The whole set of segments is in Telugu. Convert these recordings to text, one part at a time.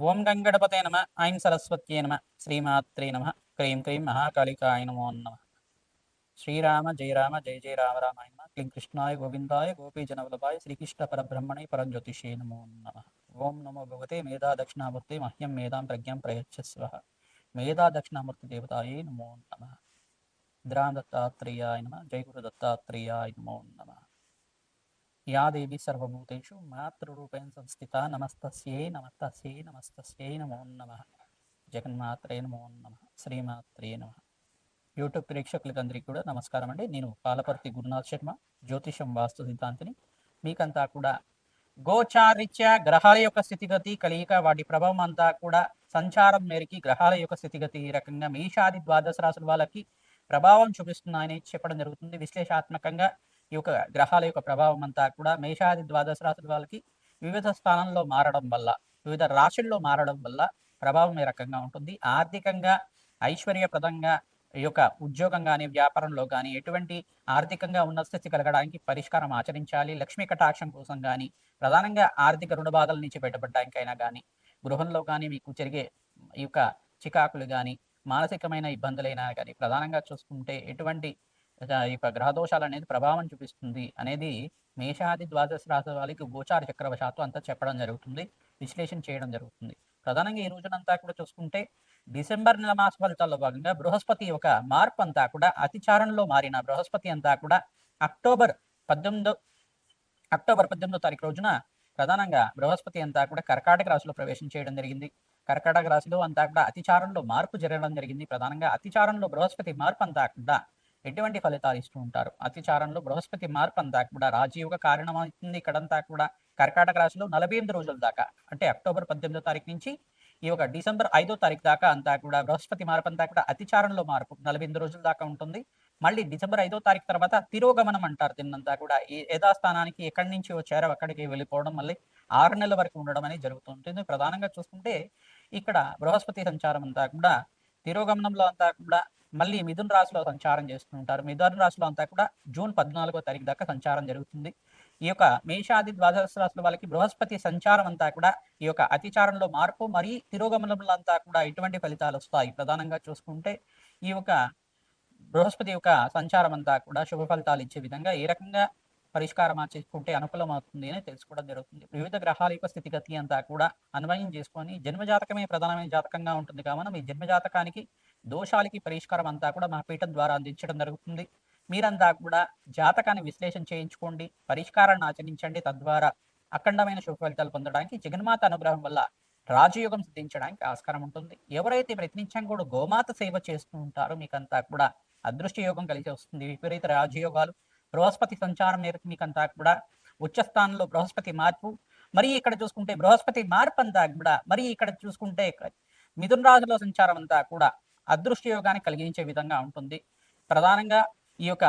ఓం గంగణపతే నమ. ఐం సరస్వత్యే నమ. శ్రీమాత్రే నమ. క్రీం క్రీం మహాకాళికాయ నమో నమ. శ్రీరామ జయ రామ జయ జయ రామ రామాయ నమ. క్లీం కృష్ణాయ గోవిందాయ గోపీజనవల్లభాయ శ్రీకృష్ణ పరబ్రహ్మణే పరంజ్యోతిషే నమో నమ. ఓం నమో భగవతే మేధా దక్షిణామూర్తి మహ్యం మేధాం ప్రజ్ఞం ప్రయచ్చస్వ. మేధా దక్షిణామూర్తి దేవతాయే నమో నమ. ద్రాం దత్తాత్రేయాయ నమ. జయ గురు దత్తాత్రేయాయ నమో నమ. యాదేవి సర్వభూతేషు మాతృరూపేణ సంస్థిత నమస్తస్యై నమస్తస్యై నమస్తస్యై నమో నమ. జగన్మాత్రే నమో నమ. శ్రీమాత్రే నమ. యూట్యూబ్ ప్రేక్షకులకందరికీ కూడా నమస్కారం అండి. నేను పాలపర్తి గురునాథ్ శర్మ జ్యోతిషం వాస్తు సిద్ధాంతిని. మీకంతా కూడా గోచారిత్య గ్రహాల యొక్క స్థితిగతి కలియక వాటి ప్రభావం అంతా కూడా సంచారం మేరకి గ్రహాల యొక్క స్థితిగతి ఈ రకంగా మేషాది ద్వాదశ రాశుల వాళ్ళకి ప్రభావం చూపిస్తున్నాయని చెప్పడం జరుగుతుంది. విశ్లేషాత్మకంగా ఈ యొక్క గ్రహాల యొక్క ప్రభావం అంతా కూడా మేషాది ద్వాదశ రాశుల వాళ్ళకి వివిధ స్థానంలో మారడం వల్ల వివిధ రాశుల్లో మారడం వల్ల ప్రభావం ఏ రకంగా ఉంటుంది? ఆర్థికంగా ఐశ్వర్యప్రదంగా ఈ యొక్క ఉద్యోగం కానీ వ్యాపారంలో కానీ ఎటువంటి ఆర్థికంగా ఉన్న స్థితి కలగడానికి పరిష్కారం ఆచరించాలి? లక్ష్మీ కటాక్షం కోసం కానీ ప్రధానంగా ఆర్థిక రుణ బాధల నుంచి బయటపడడానికైనా కానీ గృహంలో కానీ మీకు జరిగే ఈ యొక్క చికాకులు కానీ మానసికమైన ఇబ్బందులైనా కానీ ప్రధానంగా చూసుకుంటే ఎటువంటి ఈ యొక్క గ్రహదోషాలు అనేది ప్రభావం చూపిస్తుంది అనేది మేషాది ద్వాదశ రాశి వాళ్ళకి గోచార చక్రవశాత్తు అంతా చెప్పడం జరుగుతుంది విశ్లేషణ చేయడం జరుగుతుంది. ప్రధానంగా ఈ రోజునంతా కూడా చూసుకుంటే డిసెంబర్ నెల మాస ఫలితాల్లో భాగంగా బృహస్పతి ఒక మార్పు అంతా కూడా అతిచారంలో మారిన బృహస్పతి అంతా కూడా అక్టోబర్ పద్దెనిమిదో అక్టోబర్ పద్దెనిమిదో తారీఖు రోజున ప్రధానంగా బృహస్పతి అంతా కూడా కర్కాటక రాశిలో ప్రవేశం చేయడం జరిగింది. కర్కాటక రాశిలో అంతా కూడా అతిచారంలో మార్పు జరగడం జరిగింది. ప్రధానంగా అతిచారంలో బృహస్పతి మార్పు అంతా కూడా ఎటువంటి ఫలితాలు ఇస్తూ ఉంటారు? అతిచారంలో బృహస్పతి మార్పు అంతా కూడా రాజయోగ కారణమవుతుంది. ఇక్కడంతా కూడా కర్కాటక రాశిలో నలభై ఎనిమిది రోజుల దాకా అంటే అక్టోబర్ పద్దెనిమిదో తారీఖు నుంచి ఈ యొక్క డిసెంబర్ ఐదో తారీఖు దాకా అంతా కూడా బృహస్పతి మార్పు అంతా కూడా అతిచారంలో మార్పు నలభై ఎనిమిది రోజుల దాకా ఉంటుంది. మళ్ళీ డిసెంబర్ ఐదో తారీఖు తర్వాత తిరోగమనం అంటారు దీన్నంతా కూడా. ఈ యథాస్థానానికి ఎక్కడి నుంచి వచ్చారో అక్కడికి వెళ్ళిపోవడం మళ్ళీ ఆరు నెలల వరకు ఉండడం అనేది జరుగుతుంటుంది ప్రధానంగా చూసుకుంటే ఇక్కడ బృహస్పతి సంచారం అంతా కూడా తిరోగమనంలో అంతా కూడా మళ్ళీ మిథున రాశిలో సంచారం చేస్తుంటారు మిథున రాశిలో అంతా కూడా జూన్ పద్నాలుగో తారీఖు దాకా సంచారం జరుగుతుంది. ఈ యొక్క మేషాది ద్వాదశ రాశుల వాళ్ళకి బృహస్పతి సంచారం అంతా కూడా ఈ యొక్క అతిచారంలో మార్పు మరియు తిరోగమనంలో అంతా కూడా ఇటువంటి ఫలితాలు వస్తాయి ప్రధానంగా చూసుకుంటే ఈ యొక్క బృహస్పతి యొక్క సంచారం అంతా కూడా శుభ ఫలితాలు ఇచ్చే విధంగా ఏ రకంగా పరిష్కారం చేసుకుంటే అనుకూలం అవుతుంది అని తెలుసుకోవడం జరుగుతుంది. వివిధ గ్రహాల యొక్క స్థితిగతి అంతా కూడా అన్వయం చేసుకొని జన్మజాతకమే ప్రధానమైన జాతకంగా ఉంటుంది. కావున మీ జన్మజాతకానికి దోషాలకి పరిష్కారం అంతా కూడా మా పీఠం ద్వారా అందించడం జరుగుతుంది. మీరంతా కూడా జాతకాన్ని విశ్లేషణ చేయించుకోండి పరిష్కారాన్ని ఆచరించండి. తద్వారా అఖండమైన శుభ ఫలితాలు పొందడానికి జగన్మాత అనుగ్రహం వల్ల రాజయోగం సిద్ధించడానికి ఆస్కారం ఉంటుంది. ఎవరైతే ప్రతినిత్యం కూడా గోమాత సేవ చేస్తూ ఉంటారో మీకంతా కూడా అదృష్ట యోగం కలిసి వస్తుంది. విపరీత రాజయోగాలు బృహస్పతి సంచారం మేరకు మీకంతా కూడా ఉచ్చ స్థానంలో బృహస్పతి మార్పు మరి ఇక్కడ చూసుకుంటే బృహస్పతి మార్పు అంతా కూడా మరి ఇక్కడ చూసుకుంటే మిథున రాశిలో సంచారం అంతా కూడా అదృష్ట యోగాన్ని కలిగించే విధంగా ఉంటుంది. ప్రధానంగా ఈ యొక్క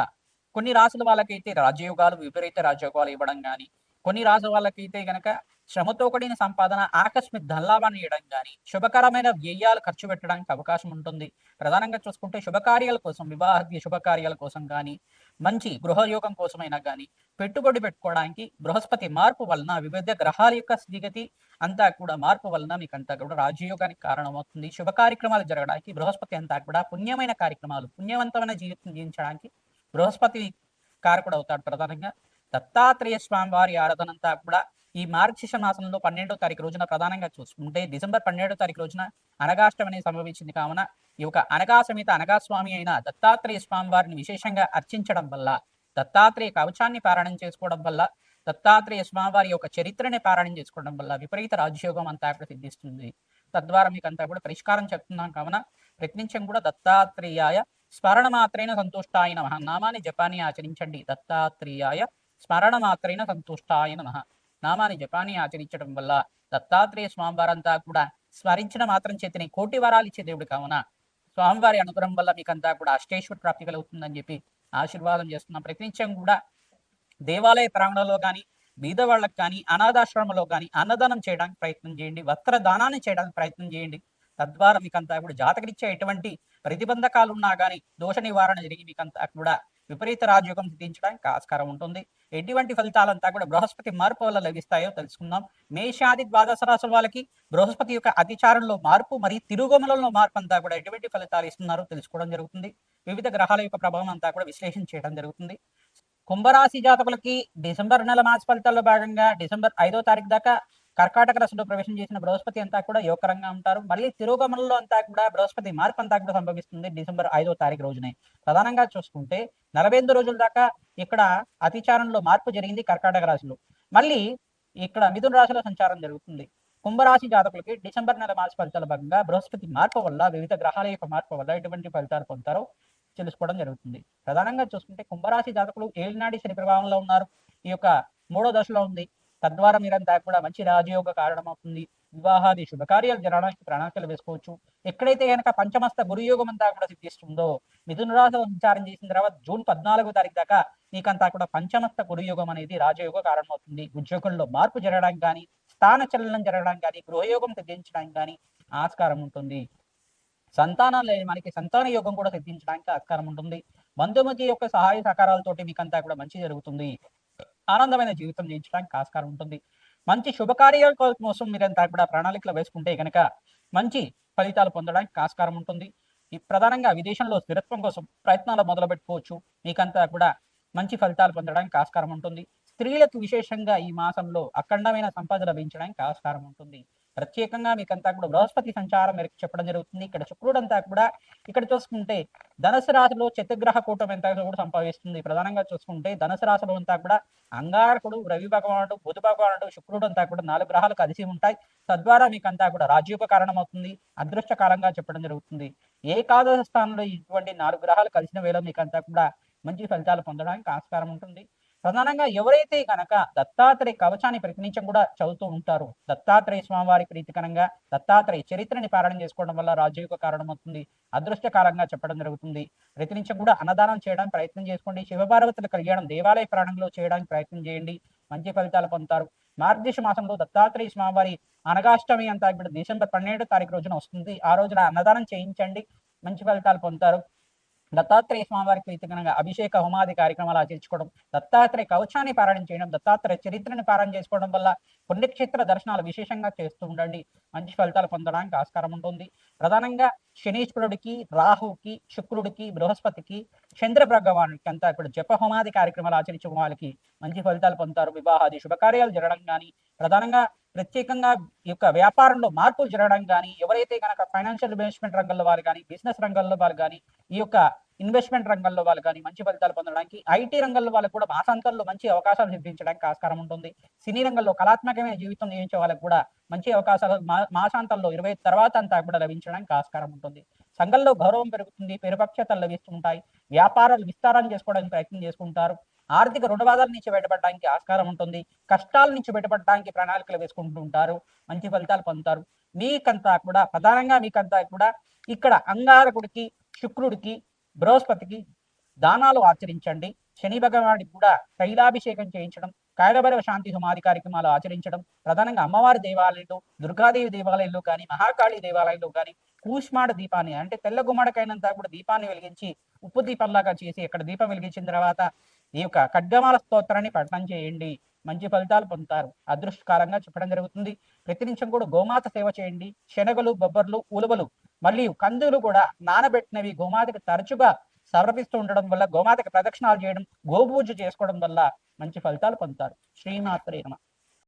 కొన్ని రాసుల వాళ్ళకైతే రాజయోగాలు విపరీత రాజయోగాలు ఇవ్వడం కానీ కొన్ని రాసుల వాళ్ళకైతే గనక శ్రమతో కూడిన సంపాదన ఆకస్మిక ధనలాభాన్ని ఇవ్వడం కానీ శుభకరమైన వ్యయాలు ఖర్చు పెట్టడానికి అవకాశం ఉంటుంది. ప్రధానంగా చూసుకుంటే శుభకార్యాల కోసం వివాహ శుభకార్యాల కోసం కానీ మంచి గృహయోగం కోసమైనా కానీ పెట్టుబడి పెట్టుకోవడానికి బృహస్పతి మార్పు వలన వివిధ గ్రహాల యొక్క స్థితిగతి అంతా కూడా మార్పు వలన మీకు అంతా కూడా రాజయోగానికి కారణమవుతుంది. శుభ కార్యక్రమాలు జరగడానికి బృహస్పతి అంతా కూడా పుణ్యమైన కార్యక్రమాలు పుణ్యవంతమైన జీవితం జీవించడానికి బృహస్పతి కారకుడు అవుతాడు ప్రధానంగా. దత్తాత్రేయ స్వామి వారి ఆరాధన అంతా కూడా ఈ మార్గశిష మాసంలో పన్నెండో తారీఖు రోజున ప్రధానంగా చూసుకుంటే డిసెంబర్ పన్నెండో తారీఖు రోజున అనగాష్టమని సంభవించింది. కావున ఈ యొక్క అనగా సమేత అనగాస్వామి అయిన దత్తాత్రేయ స్వామి వారిని విశేషంగా అర్చించడం వల్ల దత్తాత్రేయ కవచాన్ని పారాయణం చేసుకోవడం వల్ల దత్తాత్రేయ స్వామివారి యొక్క చరిత్రని పారాయణం చేసుకోవడం వల్ల విపరీత రాజయోగం అంతా కూడా సిద్ధిస్తుంది తద్వారా మీకు అంతా కూడా పరిష్కారం చెప్తున్నాం. కావున ప్రతినిత్యం కూడా దత్తాత్రేయాయ స్మరణ మాత్రైన సంతుష్టాయ నమ. నామాన్ని జపాన్ని ఆచరించండి. దత్తాత్రేయాయ స్మరణ మాత్రైన సంతుష్టాయ నమ. నామాన్ని జపాన్ని ఆచరించడం వల్ల దత్తాత్రేయ స్వామివారంతా కూడా స్మరించిన మాత్రం చేతిని కోటి వరాలు ఇచ్చే దేవుడు కావున స్వామివారి అనుగ్రహం వల్ల మీకంతా కూడా అష్టేశ్వర ప్రాప్తి కలుగుతుందని చెప్పి ఆశీర్వాదం చేస్తున్నాం. ప్రతినిత్యం కూడా దేవాలయ ప్రాంగణంలో కానీ బీద వాళ్ళకి కానీ అనాథాశ్రమంలో కానీ అన్నదానం చేయడానికి ప్రయత్నం చేయండి. వస్త్ర దానాన్ని చేయడానికి ప్రయత్నం చేయండి. తద్వారా మీకంతా కూడా జాతకరిచ్చే ఎటువంటి ప్రతిబంధకాలు ఉన్నా కానీ దోష నివారణ జరిగి మీకంతా కూడా విపరీత రాజయోగం సిద్ధించడానికి ఆస్కారం ఉంటుంది. ఎటువంటి ఫలితాలంతా కూడా బృహస్పతి మార్పు వల్ల లభిస్తాయో తెలుసుకుందాం. మేషాది ద్వాదశ రాసుల వాళ్ళకి బృహస్పతి యొక్క అతిచారంలో మార్పు మరియు తిరుగుమలలో మార్పు అంతా కూడా ఎటువంటి ఫలితాలు ఇస్తున్నారో తెలుసుకోవడం జరుగుతుంది. వివిధ గ్రహాల యొక్క ప్రభావం అంతా కూడా విశ్లేషణ చేయడం జరుగుతుంది. కుంభరాశి జాతకులకి డిసెంబర్ నెల మాస ఫలితాల్లో భాగంగా డిసెంబర్ ఐదో తారీఖు దాకా కర్కాటక రాశిలో ప్రవేశం చేసిన బృహస్పతి అంతా కూడా యోగకరంగా ఉంటారు. మళ్ళీ తిరోగమనంలో అంతా కూడా బృహస్పతి మార్పు అంతా కూడా సంభవిస్తుంది డిసెంబర్ ఐదో తారీఖు రోజునే. ప్రధానంగా చూసుకుంటే నలభై ఎనిమిది రోజుల దాకా ఇక్కడ అతిచారంలో మార్పు జరిగింది కర్కాటక రాశిలో. మళ్ళీ ఇక్కడ మిథున రాశిలో సంచారం జరుగుతుంది. కుంభరాశి జాతకులకి డిసెంబర్ నెల మాస ఫలితాల భాగంగా బృహస్పతి మార్పు వల్ల వివిధ గ్రహాల యొక్క మార్పు వల్ల ఎటువంటి ఫలితాలు పొందుతారో తెలుసుకోవడం జరుగుతుంది. ప్రధానంగా చూసుకుంటే కుంభరాశి జాతకులు ఏలినాటి శని ప్రభావంలో ఉన్నారు. ఈ యొక్క మూడో దశలో ఉంది. తద్వారా మీరంతా కూడా మంచి రాజయోగ కారణమవుతుంది. వివాహాది శుభకార్యాలు జరగడానికి ప్రణాళికలు వేసుకోవచ్చు. ఎక్కడైతే కనుక పంచమస్త గురుయోగం అంతా కూడా సిద్ధిస్తుందో మిథున రాశి సంచారం చేసిన తర్వాత జూన్ పద్నాలుగో తారీఖు దాకా మీకంతా కూడా పంచమస్త గురుయోగం అనేది రాజయోగ కారణమవుతుంది. ఉద్యోగంలో మార్పు జరగడానికి కానీ స్థాన చలనం జరగడానికి కానీ గృహయోగం తగ్గించడానికి కానీ ఆస్కారం ఉంటుంది. సంతానం లేని మనకి సంతాన యోగం కూడా సిద్ధించడానికి ఆస్కారం ఉంటుంది. బంధుమతి యొక్క సహాయ సహకారాలతోటి మీకంతా కూడా మంచి జరుగుతుంది. ఆనందమైన జీవితం జీవించడానికి ఆస్కారం ఉంటుంది. మంచి శుభకార్యాల కోసం మీరంతా కూడా ప్రణాళికలు వేసుకుంటే కనుక మంచి ఫలితాలు పొందడానికి ఆస్కారం ఉంటుంది. ఈ ప్రధానంగా విదేశంలో స్థిరత్వం కోసం ప్రయత్నాలు మొదలు పెట్టుకోవచ్చు మీకంతా కూడా మంచి ఫలితాలు పొందడానికి ఆస్కారం ఉంటుంది. స్త్రీలకు విశేషంగా ఈ మాసంలో అఖండమైన సంపద లభించడానికి ఆస్కారం ఉంటుంది. ప్రత్యేకంగా మీకంతా కూడా బృహస్పతి సంచారం మేరకు చెప్పడం జరుగుతుంది. ఇక్కడ శుక్రుడు అంతా కూడా ఇక్కడ చూసుకుంటే ధనుసు రాశిలో చతుగ్రహ కూటమి అంతా కూడా సంభవిస్తుంది ప్రధానంగా చూసుకుంటే ధనుసు రాశిలో అంతా కూడా అంగారకుడు రవి భగవానుడు బుధ భగవానుడు శుక్రుడు అంతా కూడా నాలుగు గ్రహాలు కలిసి ఉంటాయి. తద్వారా మీకంతా కూడా రాజ్యోగ కారణం అవుతుంది అదృష్టకాలంగా చెప్పడం జరుగుతుంది. ఏకాదశ స్థానంలో ఇటువంటి నాలుగు గ్రహాలు కలిసిన వేళ మీకు అంతా కూడా మంచి ఫలితాలు పొందడానికి ఆస్కారం ఉంటుంది. ప్రధానంగా ఎవరైతే కనుక దత్తాత్రేయ కవచాన్ని ప్రతినిత్యం కూడా చదువుతూ ఉంటారు దత్తాత్రేయ స్వామివారి ప్రీతికరంగా దత్తాత్రేయ చరిత్రని పారాయణం చేసుకోవడం వల్ల రాజయోగ కారణం అవుతుంది అదృష్టకాలంగా చెప్పడం జరుగుతుంది. ప్రతినిత్యం కూడా అన్నదానం చేయడానికి ప్రయత్నం చేసుకోండి శివపార్వతుల కళ్యాణం దేవాలయ ప్రాణంలో చేయడానికి ప్రయత్నం చేయండి మంచి ఫలితాలు పొందుతారు. మార్గశిర మాసంలో దత్తాత్రేయ స్వామివారి అనగాష్టమి అంతా ఇప్పుడు డిసెంబర్ పన్నెండో తారీఖు రోజున వస్తుంది. ఆ రోజున అన్నదానం చేయించండి మంచి ఫలితాలు పొందుతారు. దత్తాత్రేయ స్వామివారికి ప్రీతికరంగా అభిషేక హోమాది కార్యక్రమాలు ఆచరించుకోవడం దత్తాత్రేయ కవచాన్ని పారాయణ చేయడం దత్తాత్రేయ చరిత్రని పారాయణ చేసుకోవడం వల్ల పుణ్యక్షేత్ర దర్శనాలు విశేషంగా చేస్తూ ఉండండి. మంచి ఫలితాలు పొందడానికి ఆస్కారం ఉంటుంది. ప్రధానంగా శనీశ్వరుడికి రాహుకి శుక్రుడికి బృహస్పతికి చంద్ర అంతా ఇప్పుడు జపహోమాది కార్యక్రమాలు ఆచరించిన వాళ్ళకి మంచి ఫలితాలు పొందుతారు. వివాహాది శుభకార్యాలు జరగడం కానీ ప్రధానంగా ప్రత్యేకంగా ఈ యొక్క వ్యాపారంలో మార్పులు జరగడం కానీ ఎవరైతే కనుక ఫైనాన్షియల్ ఇన్వెస్ట్మెంట్ రంగంలో వాళ్ళు కానీ బిజినెస్ రంగంలో వాళ్ళు కానీ ఈ యొక్క ఇన్వెస్ట్మెంట్ రంగంలో వాళ్ళు కానీ మంచి ఫలితాలు పొందడానికి ఐటీ రంగంలో వాళ్ళకు కూడా మాసాంతంలో మంచి అవకాశాలు సిద్ధించడానికి ఆస్కారం ఉంటుంది. సినీ రంగంలో కళాత్మకమైన జీవితం జీవించే వాళ్ళకు కూడా మంచి అవకాశాలు మా మాసాంతంలో ఇరవై తర్వాత అంతా కూడా లభించడానికి ఆస్కారం ఉంటుంది. సంఘంలో గౌరవం పెరుగుతుంది పెరుపక్షతలు లభిస్తుంటాయి వ్యాపారాలు విస్తారం చేసుకోవడానికి ప్రయత్నం చేసుకుంటారు. ఆర్థిక రుణబాధల నుంచి బయటపడడానికి ఆస్కారం ఉంటుంది కష్టాల నుంచి బయటపడడానికి ప్రణాళికలు వేసుకుంటూ ఉంటారు మంచి ఫలితాలు పొందుతారు. మీకంతా కూడా ప్రధానంగా మీకంతా కూడా ఇక్కడ అంగారకుడికి శుక్రుడికి బృహస్పతికి దానాలు ఆచరించండి. శని భగవానికి కూడా తైలాభిషేకం చేయించడం కాయలభైరవ శాంతి హోమాది కార్యక్రమాలు ఆచరించడం ప్రధానంగా అమ్మవారి దేవాలయంలో దుర్గాదేవి దేవాలయంలో కానీ మహాకాళి దేవాలయంలో కానీ కూష్మాడ దీపాన్ని అంటే తెల్ల గుమ్మడికైనంత కూడా దీపాన్ని వెలిగించి ఉప్పు దీపంలాగా చేసి అక్కడ దీపం వెలిగించిన తర్వాత ఈ యొక్క ఖడ్గమాల స్తోత్రాన్ని పఠనం చేయండి. మంచి ఫలితాలు పొందుతారు. అదృష్టకాలంగా చెప్పడం జరుగుతుంది. ప్రతినిత్యం కూడా గోమాత సేవ చేయండి. శనగలు బొబ్బర్లు ఉలువలు మరియు కందులు కూడా నానబెట్టినవి గోమాతకి తరచుగా సమర్పిస్తూ ఉండడం వల్ల గోమాతకి ప్రదక్షిణాలు చేయడం గోపూజ చేసుకోవడం వల్ల మంచి ఫలితాలు పొందుతారు. శ్రీమాత్రే నమ.